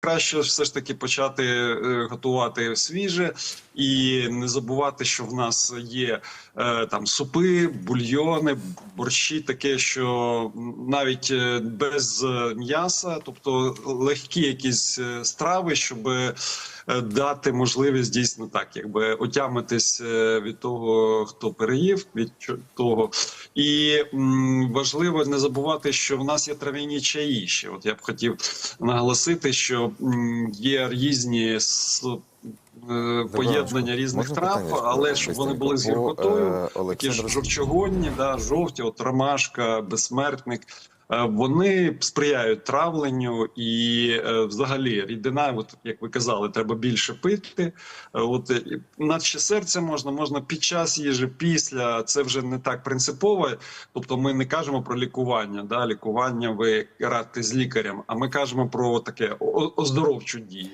краще все ж таки почати е, готувати свіже і не забувати, що в нас є е, там супи, бульйони, борщі, таке, що навіть е, без м'яса, тобто легкі якісь страви, щоб дати можливість дійсно так, якби отямитись від того, хто переїв, від того. І м, важливо не забувати, що в нас є трав'яні чаї. Ще от я б хотів наголосити, що м, є різні е, поєднання різних трав, але щоб вони були з гіркотою. е, Такі ж жовчогонні, да, жовті, от ромашка, безсмертник. Е, Вони сприяють травленню і е, взагалі рідина, от як ви казали, треба більше пити. Е, От наче серце можна, можна під час їжі, після це вже не так принципово. Тобто, ми не кажемо про лікування. Да, лікування ви радите з лікарем, а ми кажемо про таке оздоровчу дію.